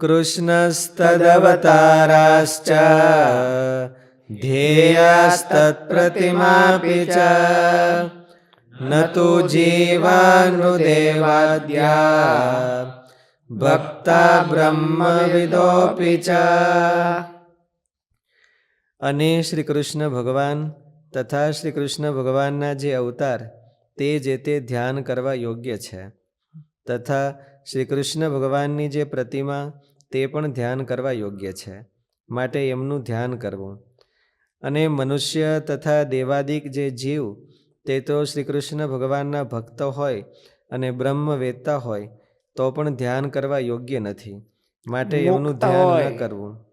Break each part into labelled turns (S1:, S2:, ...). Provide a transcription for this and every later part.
S1: कृष्णस्तदवताराश्च ध्येयास्तत्प्रतिमापि च न तु जीवानुदेवाद्या ભક્તા બ્રહ્મવિદોપી ચ અને શ્રી કૃષ્ણ ભગવાન તથા શ્રી કૃષ્ણ ભગવાનના જે અવતાર તે જે તે ધ્યાન કરવા યોગ્ય છે તથા શ્રી કૃષ્ણ ભગવાનની જે પ્રતિમા તે પણ ધ્યાન કરવા યોગ્ય છે. માટે એમનું ધ્યાન કરવું. અને મનુષ્ય તથા દેવાદિક જે જીવ તે તો શ્રી કૃષ્ણ ભગવાનના ભક્ત હોય અને બ્રહ્મ વેદતા હોય તો પણ ધ્યાન કરવા યોગ્ય નથી. માટે એમનું ધ્યાન ન કરવું.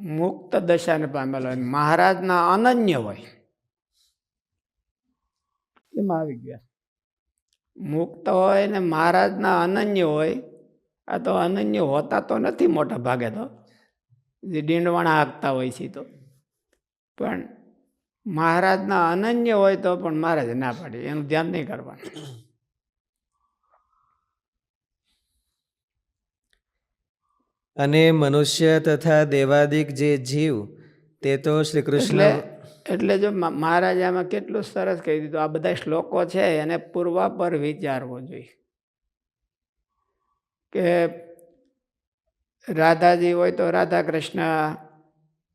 S2: મુક્ત દશાને પામેલો હોય. મહારાજના અનન્ય હોય. એમાં આવી ગયા. મુક્ત હોય ને મહારાજના અનન્ય હોય આ તો અનન્ય હોતા તો નથી મોટા ભાગે તો. જે ડીંડવાણા હાંકતા હોય છે તો. પણ મહારાજના અનન્ય હોય તો પણ મહારાજ ના પાડી એનું ધ્યાન નહીં કરવાનું.
S1: અને મનુષ્ય તથા દેવાદિક જે જીવ તે તો શ્રી કૃષ્ણ
S2: એટલે જો મહારાજામાં મહારાજે કેટલું સરસ કહી દીધું. આ બધા શ્લોકો છે એને પૂર્વા પર વિચારવો જોઈએ. કે રાધાજી હોય તો રાધા કૃષ્ણ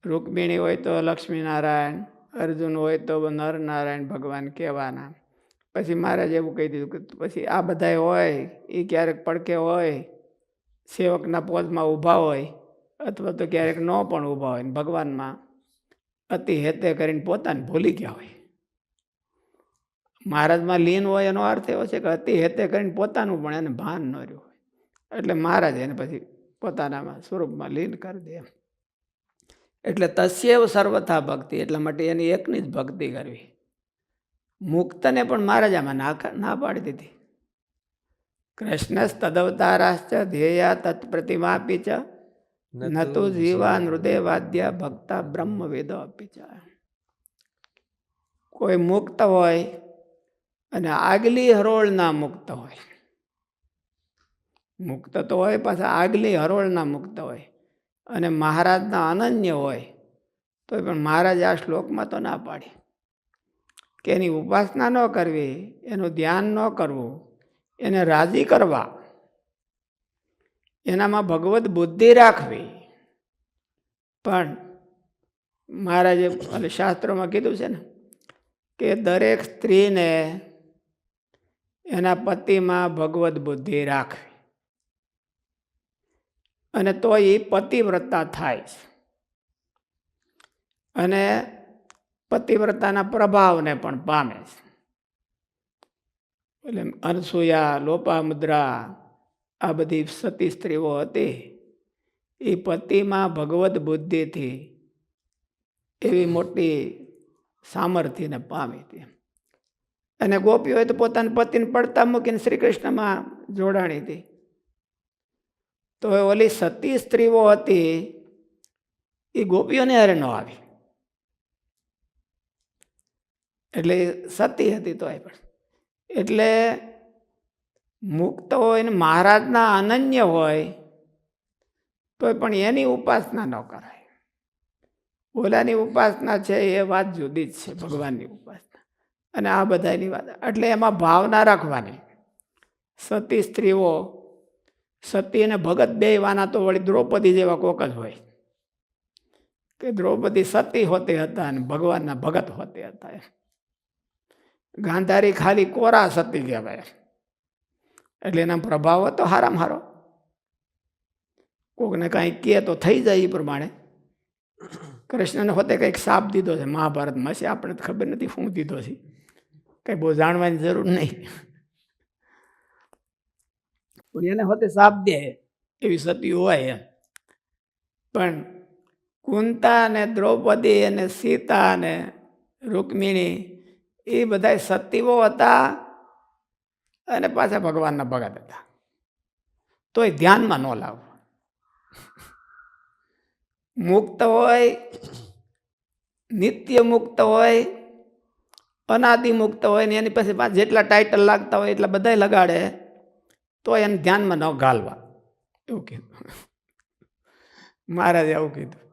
S2: રૂકમિણી હોય તો લક્ષ્મીનારાયણ, અર્જુન હોય તો નરનારાયણ ભગવાન કહેવાના. પછી મહારાજ એવું કહી દીધું કે પછી આ બધાય હોય એ ક્યારેક પડકે હોય, સેવકના પોજમાં ઊભા હોય, અથવા તો ક્યારેક ન પણ ઊભા હોય, ભગવાનમાં અતિ હેતે કરીને પોતાને ભૂલી ગયા હોય. મહારાજમાં લીન હોય એનો અર્થ એવો છે કે અતિ હેતે કરીને પોતાનું પણ એને ભાન ન રહ્યું હોય. એટલે મહારાજ એને પછી પોતાનામાં સ્વરૂપમાં લીન કરી દે. એટલે તસ્યવ સર્વથા ભક્તિ, એટલા માટે એની એકની જ ભક્તિ કરવી. મુક્તને પણ મહારાજામાં ના ના પાડી દીધી. કૃષ્ણસ્તદવતારાશ્ચ ધ્યેયા તત્પ્રતિમાપી ચ ન તો જીવા હૃદય વાદ્ય ભક્તા બ્રહ્મ વેદ જાય કોઈ મુક્ત હોય અને આગલી હરોળના મુક્ત હોય મુક્ત તો હોય પાછા આગલી હરોળના મુક્ત હોય અને મહારાજના અનન્ય હોય તો પણ મહારાજ આ શ્લોકમાં તો ના પાડી કે એની ઉપાસના ન કરવી એનું ધ્યાન ન કરવું એને રાજી કરવા એનામાં ભગવત બુદ્ધિ રાખવી. પણ મહારાજે ઓલે શાસ્ત્રોમાં કીધું છે ને, કે દરેક સ્ત્રીને એના પતિમાં ભગવત બુદ્ધિ રાખવી. અને તો એ પતિવ્રતા થાય છે. અને પતિવ્રતાના પ્રભાવને પણ પામે છે. એટલે અનસૂયા, લોપામુદ્રા આ બધી સતી સ્ત્રીઓ હતી. એ પતિમાં ભગવદ્ બુદ્ધિથી એવી મોટી સામર્થ્યને પામી હતી. અને ગોપીઓએ તો પોતાના પતિને પડતા મૂકીને શ્રી કૃષ્ણમાં જોડાણી હતી. તો ઓલી સતી સ્ત્રીઓ હતી, એ ગોપીઓને અરે ન આવી. એટલે સતી હતી તો એ પણ. એટલે મુક્ત હોય ને મહારાજના અનન્ય હોય તો પણ એની ઉપાસના ન કરાય. ઓલાની ઉપાસના છે એ વાત જુદી જ છે, ભગવાનની ઉપાસના. અને આ બધાની વાત, એટલે એમાં ભાવના રાખવાની. સતી સ્ત્રીઓ, સતી અને ભગત બેવાના તો વળી દ્રૌપદી જેવા કોક જ હોય. કે દ્રૌપદી સતી હોતી હતા અને ભગવાનના ભગત હોતી હતા. ગાંધારી ખાલી કોરા સતી કહેવાય. એટલે એના પ્રભાવ હતો હારામાં હારો. કોકને કાંઈ કહે તો થઈ જાય એ પ્રમાણે. કૃષ્ણને હોતે કંઈક સાપ દીધો છે મહાભારતમાં છે આપણે તો ખબર નથી શું દીધો છે. કંઈ બહુ જાણવાની જરૂર નહીં. પણ એને હોતે સાપ દે. એવી સતી હોય એમ. પણ કુંતા અને દ્રૌપદી અને સીતા અને રૂકમિણી એ બધા સતીઓ હતા અને પાછા ભગવાનના ભગત હતા. તોય ધ્યાનમાં ન લાવવું મુક્ત હોય, નિત્ય મુક્ત હોય, અનાદિ મુક્ત હોય ને એની પાસે જેટલા ટાઇટલ લાગતા હોય એટલા બધાય લગાડે તો એને ધ્યાનમાં ન ગાલવા એવું કીધું મહારાજે આવું કીધું.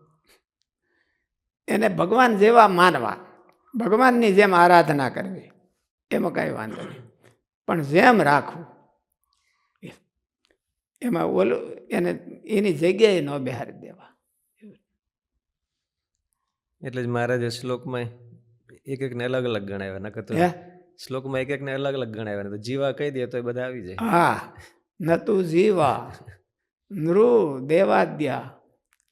S2: એને ભગવાન જેવા માનવા, ભગવાનની જેમ આરાધના કરવી, એમાં કાંઈ વાંધો નહીં. પણ જેમ રાખવું. એમાં ઓલું એને એની જગ્યાએ ન બિહારી દેવા.
S1: એટલે જ મહારાજે શ્લોકમાં એક એકને અલગ અલગ ગણાવ્યા નકર તો શ્લોકમાં એક એકને અલગ અલગ ગણાવ્યા ને તો જીવા કહી દે તો એ બધા આવી જાય.
S2: હા નતું જીવા નૃ દેવાદ્યા.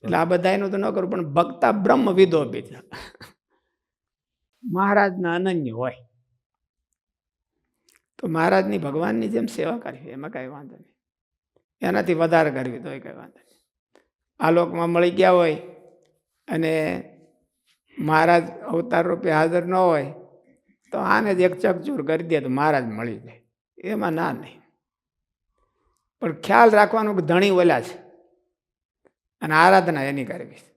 S2: એટલે આ બધા એનું તો ન કરું પણ ભક્તા બ્રહ્મ વિદો બીજા. મહારાજના અનન્ય હોય. તો મહારાજની ભગવાનની જેમ સેવા કરવી એમાં કાંઈ વાંધો નહીં. એનાથી વધારે કરવી તોય કાંઈ વાંધો નહીં. આ લોકમાં મળી ગયા હોય અને મહારાજ અવતાર રૂપે હાજર ન હોય, તો આને જ એક ચકચૂર કરી દે તો મહારાજ મળી જાય. એમાં ના નહીં. પણ ખ્યાલ રાખવાનો કે ધણી ઓલા છે. અને આરાધના એની કરવી છે.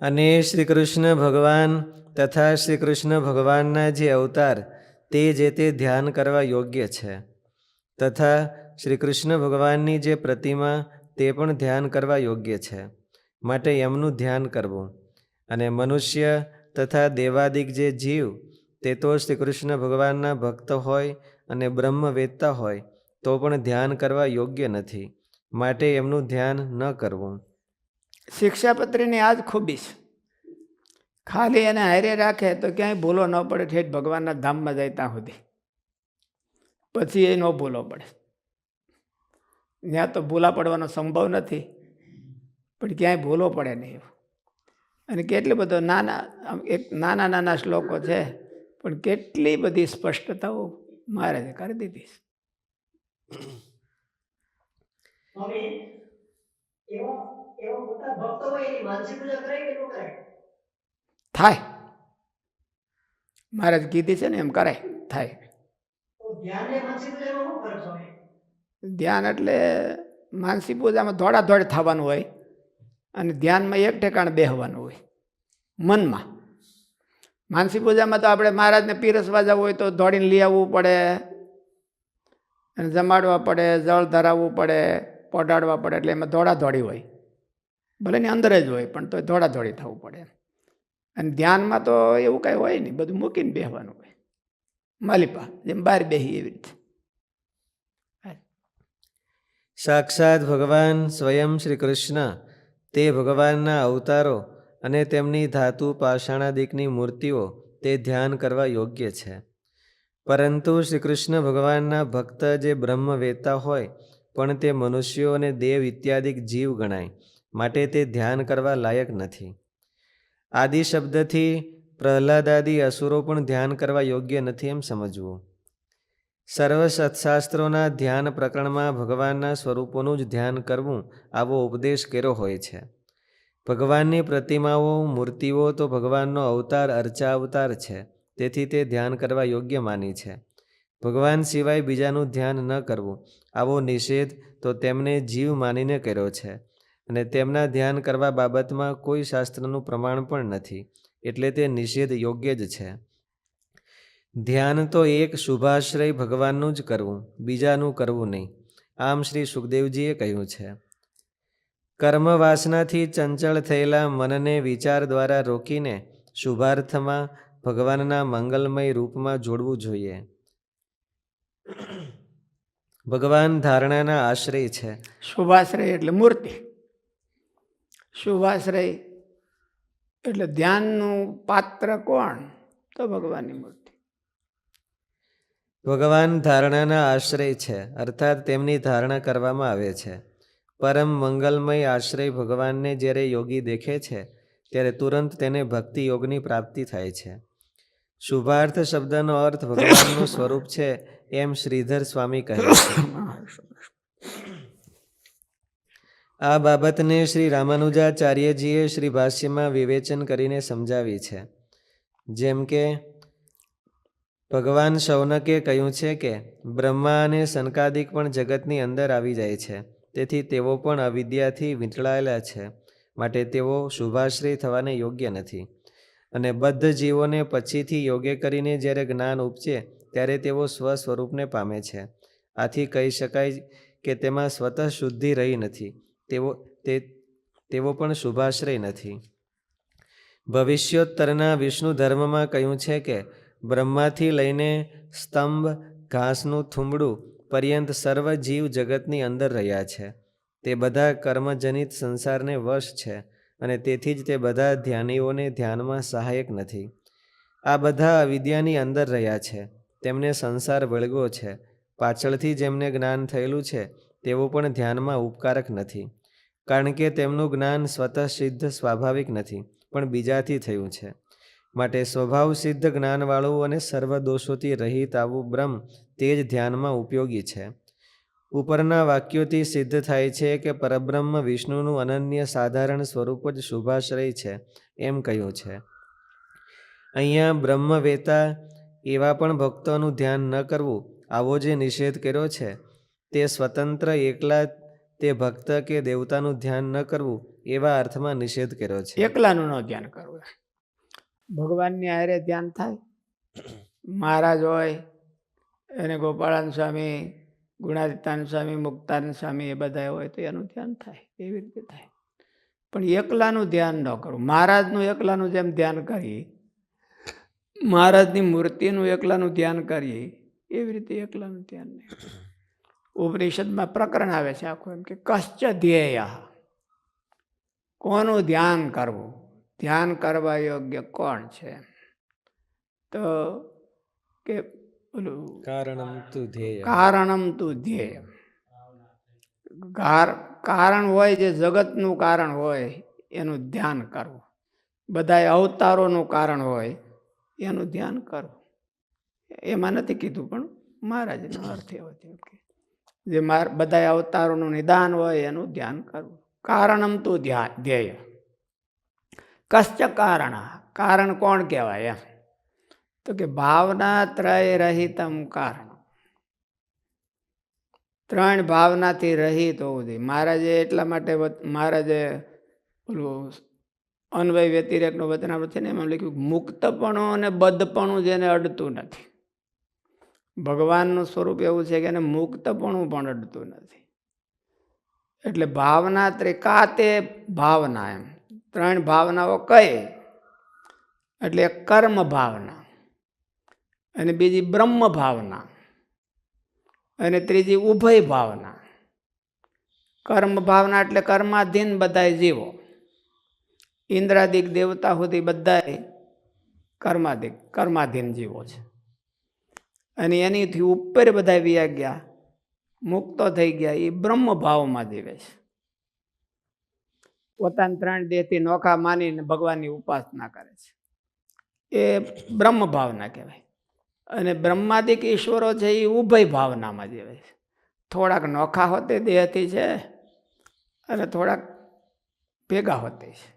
S1: અને શ્રી કૃષ્ણ ભગવાન તથા શ્રી કૃષ્ણ ભગવાનના જે અવતાર, તે જે તે ધ્યાન કરવા યોગ્ય છે. તથા શ્રી કૃષ્ણ ભગવાનની જે પ્રતિમા, તે પણ ધ્યાન કરવા યોગ્ય છે. માટે એમનું ધ્યાન કરવું. અને મનુષ્ય તથા દેવાદિક જે જીવ, તે તો શ્રી કૃષ્ણ ભગવાનના ભક્ત હોય અને બ્રહ્મ વેદતા હોય, તો પણ ધ્યાન કરવા યોગ્ય નથી. માટે એમનું ધ્યાન ન કરવું.
S2: શિક્ષાપત્રીની આ જ ખૂબી છે. ખાલી એને હારે રાખે તો ક્યાંય ભૂલો ન પડે, ઠેઠ ભગવાનના ધામમાં જાય ત્યાં સુધી. પછી એ ન ભૂલો પડે. ત્યાં તો ભૂલા પડવાનો સંભવ નથી, પણ ક્યાંય ભૂલો પડે નહીં એવું. અને કેટલો બધો નાના એક નાના નાના શ્લોકો છે, પણ કેટલી બધી સ્પષ્ટતાઓ મહારાજે કરી દીધી છે.
S3: એવો મોટા ભક્તો હોય એની માનસિક પૂજા કરાય કે ન કરાય
S2: થાય. મહારાજ કીધી છે ને એમ કરાય. થાય.
S3: ધ્યાન માનસિક પૂજામાં
S2: એટલે માનસી પૂજામાં દોડા થવાનું હોય અને ધ્યાનમાં એક ઠેકાણ બેહવાનું હોય. મનમાં. માનસી પૂજામાં તો આપણે મહારાજને પીરસવા જવું હોય તો દોડીને લઈ આવવું પડે અને જમાડવા પડે જળ ધરાવવું પડે પોટાડવા પડે એટલે એમાં દોડાદોડી હોય. ભલે ને અંદર જ હોય, પણ તો દોડાદોડી થવું પડે. અને ધ્યાનમાં તો એવું કાંઈ હોય નહીં, બધું મૂકીને બેહવાનું હોય. માલિપા, જેમ બહાર બેહી એવી રીતે.
S1: સાક્ષાત ભગવાન સ્વયં શ્રી કૃષ્ણ, તે ભગવાનના અવતારો અને તેમની ધાતુ પાષાણાદિકની મૂર્તિઓ તે ધ્યાન કરવા યોગ્ય છે. પરંતુ શ્રી કૃષ્ણ ભગવાનના ભક્ત જે બ્રહ્મ વેતા હોય, પણ તે મનુષ્યો અને દેવ ઇત્યાદિક જીવ ગણાય. માટે તે ધ્યાન કરવા લાયક નથી. આદિ શબ્દથી પ્રહલાદાદી અસુરો પણ ધ્યાન કરવા યોગ્ય નથી એમ સમજવું. સર્વ સત્શાસ્ત્રોના ધ્યાન પ્રકરણમાં ભગવાનના સ્વરૂપોનું જ ધ્યાન કરવું આવો ઉપદેશ કર્યો હોય છે. ભગવાનની પ્રતિમાઓ, મૂર્તિઓ તો ભગવાનનો અવતાર અર્ચા અવતાર છે, તેથી તે ધ્યાન કરવા યોગ્ય માની છે. ભગવાન સિવાય બીજાનું ધ્યાન ન કરવું, આવો નિષેધ તો તેમને જીવ માનીને કર્યો છે. અને તેમના ધ્યાન કરવા બાબતમાં કોઈ શાસ્ત્રનું પ્રમાણ પણ નથી, એટલે તે નિષેધ યોગ્ય જ છે. ધ્યાન તો એક શુભાશ્રય ભગવાનનું જ કરવું, બીજાનું કરવું નહીં, આમ શ્રી સુખદેવજીએ કહ્યું છે. કર્મવાસનાથી ચંચળ થયેલા મનને વિચાર દ્વારા રોકીને શુભાર્થમાં ભગવાનના મંગલમય રૂપમાં જોડવું જોઈએ. ભગવાન ધારણાના આશ્રય છે.
S2: શુભાશ્રય એટલે મૂર્તિ. શુભાશ્રય એટલે ધ્યાનનું પાત્ર કોણ? તો ભગવાનની મૂર્તિ.
S1: ભગવાન ધારણાના આશ્રય છે અર્થાત તેમની ધારણા કરવામાં આવે છે. પરમ મંગલમય આશ્રય ભગવાનને જ્યારે યોગી દેખે છે ત્યારે તુરંત તેને ભક્તિ યોગની પ્રાપ્તિ થાય છે. શુભાર્થ શબ્દનો અર્થ ભગવાનનું સ્વરૂપ છે એમ શ્રીધર સ્વામી કહે છે. આ બાબતને શ્રી રામાનુજાચાર્યજીએ શ્રી ભાષ્યમાં વિવેચન કરીને સમજાવી છે. જેમ કે, ભગવાન શૌનકે કહ્યું છે કે, બ્રહ્મા અને સનકાદિક પણ જગતની અંદર આવી જાય છે. તેથી તેઓ પણ અવિદ્યાથી વીંટળાયેલા છે. માટે તેઓ શુભાશ્રય થવાને યોગ્ય નથી. અને બદ્ધ જીવોને પછીથી યોગ્ય કરીને જ્યારે જ્ઞાન ઉપજે, ત્યારે તેઓ સ્વ સ્વરૂપને પામે છે. આથી કહી શકાય કે તેમાં સ્વતઃ શુદ્ધિ રહી નથી. તેવો, તે, તેવો પણ શુભાશ્રય નથી. ભવિષ્યોત્તરના વિષ્ણુ ધર્મમાં કહ્યું છે કે, બ્રહ્માથી લઈને સ્તંભ, ઘાસનું થુંબડું પર્યંત સર્વ જીવ જગતની અંદર રહ્યા છે. તે બધા કર્મજનિત સંસારને વશ છે અને તેથી જ તે બધા ધ્યાનીઓને ધ્યાનમાં સહાયક નથી. આ બધા અવિદ્યાની અંદર રહ્યા છે. તેમને સંસાર વળગો છે. પાછળથી જેમને જ્ઞાન થયેલું છે તેઓ પણ ધ્યાનમાં ઉપકારક નથી, કારણ કે તેમનું જ્ઞાન સ્વતઃ સિદ્ધ સ્વાભાવિક નથી, પણ બીજાથી થયું છે. માટે સ્વભાવ સિદ્ધ જ્ઞાનવાળું અને સર્વ દોષોથી રહિત આવું બ્રહ્મ તે જ ધ્યાનમાં ઉપયોગી છે. ઉપરના વાક્યોથી સિદ્ધ થાય છે કે પરબ્રહ્મ વિષ્ણુનું અનન્ય સાધારણ સ્વરૂપ જ શુભાશ્રય છે, એમ કહ્યું છે. અહીંયા બ્રહ્મવેતા એવા પણ ભક્તોનું ધ્યાન ન કરવું આવો જે નિષેધ કર્યો છે તે સ્વતંત્ર, એકલા તે ભક્ત કે દેવતાનું ધ્યાન ન કરવું, એવા અર્થમાં નિષેધ કર્યો છે.
S2: એકલાનું ન ધ્યાન કરવું. ભગવાનની આરે ધ્યાન થાય. મહારાજ હોય, એને ગોપાળાન સ્વામી, ગુણાદિત્યાન સ્વામી, મુક્તાન સ્વામી એ બધા હોય તો એનું ધ્યાન થાય, એવી રીતે થાય. પણ એકલાનું ધ્યાન ન કરવું. મહારાજનું એકલાનું જેમ ધ્યાન કરીએ, મહારાજની મૂર્તિનું એકલાનું ધ્યાન કરીએ, એવી રીતે એકલાનું ધ્યાન નહીં. ઉપનિષદમાં પ્રકરણ આવે છે આખું એમ કે કશ્ચ ધ્યેય. કોનું ધ્યાન કરવું? ધ્યાન કરવા યોગ્ય કોણ છે? તો કે ઓલું
S1: કારણમ તુ ધ્યેય.
S2: કારણમ તું ધ્યેય. કારણ હોય જે જગતનું કારણ હોય એનું ધ્યાન કરવું. બધા અવતારોનું કારણ હોય એનું ધ્યાન કરવું. એમાં નથી કીધું પણ મહારાજનો અર્થ એવો છે. કે જે માર બધા અવતારોનું નિદાન હોય એનું ધ્યાન કરવું. કારણમ તું ધ્યાન ધ્યેય. કશ્ચ કારણ? કારણ કોણ કહેવાય એમ? તો કે ભાવના ત્રય રહિતમ કારણ. ત્રણ ભાવનાથી રહિત હોવું જોઈએ. મહારાજે એટલા માટે મહારાજે ઓલું અન્વય વ્યતિરેકનું વચનામૃત છે ને, એમાં લખ્યું મુક્તપણું અને બદ્ધપણું જેને અડતું નથી. ભગવાનનું સ્વરૂપ એવું છે કે એને મુક્તપણું પણ અડતું નથી. એટલે ભાવના ત્રિકાતે ભાવના એમ. ત્રણ ભાવનાઓ કઈ એટલે કર્મ ભાવના, અને બીજી બ્રહ્મ ભાવના, અને ત્રીજી ઉભય ભાવના. કર્મ ભાવના એટલે કર્માધીન બધાય જીવો. ઇન્દ્રાદિક દેવતા સુધી બધાય કર્માધિક કર્માધીન જીવો છે. અને એનીથી ઉપર બધા વ્યા ગયા, મુક્તો થઈ ગયા, એ બ્રહ્મ ભાવમાં જીવે છે. પોતાના ત્રણ દેહથી નોખા માનીને ભગવાનની ઉપાસના કરે છે. એ બ્રહ્મ ભાવના કહેવાય. અને બ્રહ્માદિક ઈશ્વરો છે એ ઉભય ભાવનામાં જીવે છે. થોડાક નોખા હોતે દેહથી છે, અને થોડાક ભેગા હોતે છે.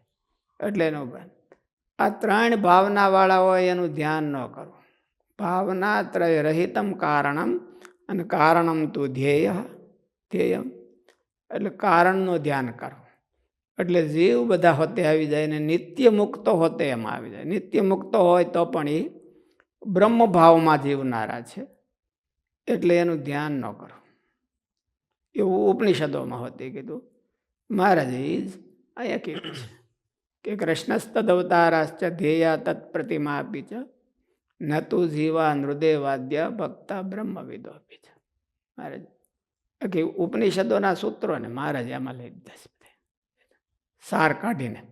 S2: એટલે એનું આ ત્રણ ભાવનાવાળા હોય એનું ધ્યાન ન કરવું. ભાવના ત્રય રહિતમ કારણમ અને કારણમ તું ધ્યેય ધ્યેય એટલે કારણનું ધ્યાન કરો. એટલે જીવ બધા હોતે આવી જાય ને નિત્ય મુક્ત હોતે એમાં આવી જાય. નિત્ય મુક્ત હોય તો પણ એ બ્રહ્મ ભાવમાં જીવનારા છે. એટલે એનું ધ્યાન ન કરો. એવું ઉપનિષદોમાં હોતી કીધું. મહારાજે અહીંયા કીધું છે કે કૃષ્ણસ્તદવતારાશ્ચ ધ્યેયા તત્પ્રતિમા આપી છે ન તું જીવા નૃદય વાદ્ય ભક્તા બ્રહ્મવિદો આપી છે મહારાજ આખી ઉપનિષદોના સૂત્રોને મહારાજ એમાં લઈ દીધા છે. સાર કાઢીને.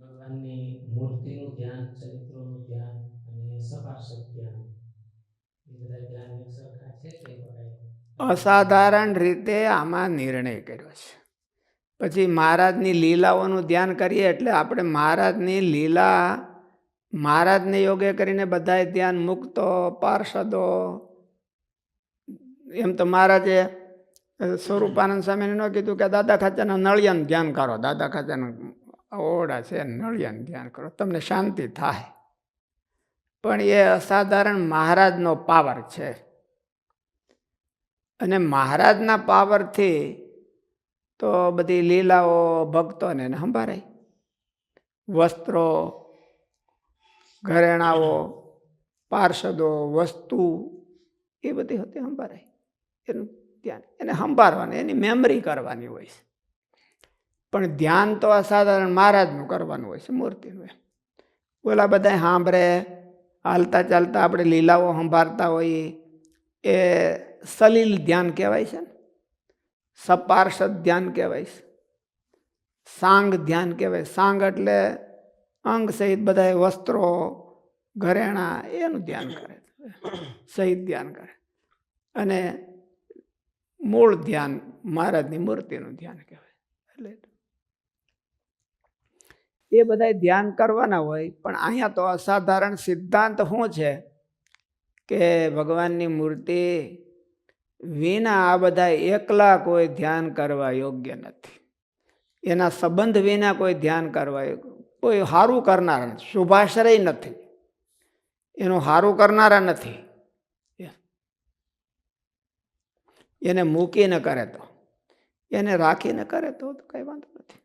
S4: ભગવાનની મૂર્તિનું ધ્યાન ચરિત્રોનું ધ્યાન અને ધ્યાન
S2: અસાધારણ રીતે આમાં નિર્ણય કર્યો છે. પછી મહારાજની લીલાઓનું ધ્યાન કરીએ એટલે આપણે મહારાજની લીલા, મહારાજને યોગે કરીને બધાય ધ્યાન મુક્તો, પાર્ષદો, એમ તો મહારાજે સ્વરૂપાનંદ સ્વામીને ન કીધું કે દાદા ખાચાના નળિયાનું ધ્યાન કરો. દાદા ખાચાના ઓરડા છે, નળિયાનું ધ્યાન કરો. તમને શાંતિ થાય. પણ એ અસાધારણ મહારાજનો પાવર છે. અને મહારાજના પાવરથી તો બધી લીલાઓ ભક્તોને એને સંભાળાય વસ્ત્રો, ઘરેણાઓ, પાર્ષદો, વસ્તુ, એ બધી હતી સંભાળાય એનું ધ્યાન, એને સંભાળવાની, એની મેમરી કરવાની હોય છે. પણ ધ્યાન તો સાધારણ મહારાજનું કરવાનું હોય છે, મૂર્તિનું એમ. ઓલા બધા સાંભળે, હાલતા ચાલતા આપણે લીલાઓ સંભાળતા હોઈએ. એ સલીલ ધ્યાન કહેવાય છે ને? સપાર્ષદ ધ્યાન કહેવાય છે. સાંગ ધ્યાન કહેવાય. સાંગ એટલે અંગ સહિત બધા વસ્ત્રો, ઘરેણા, એનું ધ્યાન કરે સહિત ધ્યાન કરે. અને મૂળ ધ્યાન મહારાજની મૂર્તિનું ધ્યાન કહેવાય. એટલે એ બધા ધ્યાન કરવાના હોય, પણ અહીંયા તો અસાધારણ સિદ્ધાંત શું છે કે ભગવાનની મૂર્તિ વિના આ બધા એકલા કોઈ ધ્યાન કરવા યોગ્ય નથી. એના સંબંધ વિના કોઈ ધ્યાન કરવા કોઈ સારું કરનારા નથી. શુભાશ્રય નથી. એનું સારું કરનારા નથી. એને મૂકીને કરે તો. એને રાખીને કરે તો કઈ વાંધો નથી.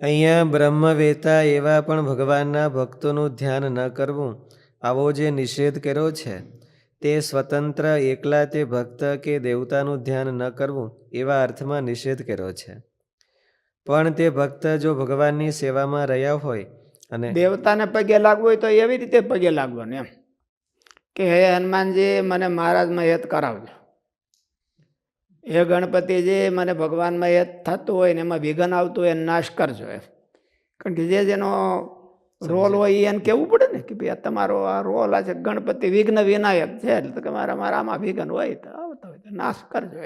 S1: અહીંયા બ્રહ્મવેતા એવા પણ ભગવાનના ભક્તોનું ધ્યાન ન કરવું આવો જે નિષેધ કર્યો છે. તે સ્વતંત્ર, એકલા તે ભક્ત કે દેવતાનું ધ્યાન ન કરવું, એવા અર્થમાં નિષેધ કર્યો છે. પણ તે ભક્ત જો ભગવાનની સેવામાં રહ્યા હોય અને
S2: દેવતાને પગે લાગવું હોય તો એવી રીતે પગે લાગવાનું એમ. કે હે હનુમાનજી, મને મહારાજમાં હેત કરાવજો. હે ગણપતિજી, મને ભગવાનમાં હેત થતું હોય ને એમાં વિઘન આવતું હોય નાશ કરજો એમ. કારણ કે જે જેનો રોલ હોય એને કહેવું પડે ને કે ભાઈ આ તમારો આ રોલ આ છે ગણપતિ વિઘ્ન વિનાયક છે એટલે કે મારા મારા આમાં વિઘ્ન હોય તો આવતા હોય તો નાશ કરજો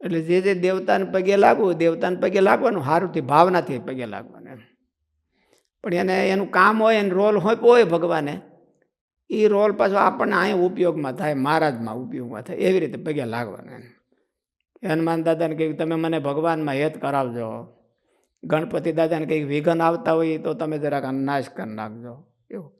S2: એટલે જે જે દેવતાને પગે લાગવું દેવતાને પગે લાગવાનું સારુંથી ભાવનાથી પગે લાગવાનું એમ. પણ એને એનું કામ હોય એને રોલ હોય હોય ભગવાને એ રોલ પાછો આપણને અહીં ઉપયોગમાં થાય મહારાજમાં ઉપયોગમાં થાય એવી રીતે પગે લાગવાનું એમ. હનુમાન દાદાને કહ્યું તમે મને ભગવાનમાં હેત કરાવજો. ગણપતિ દાદાને કંઈક વિઘન આવતા હોય તો તમે જરાક નાશ કરી નાખજો. એવું.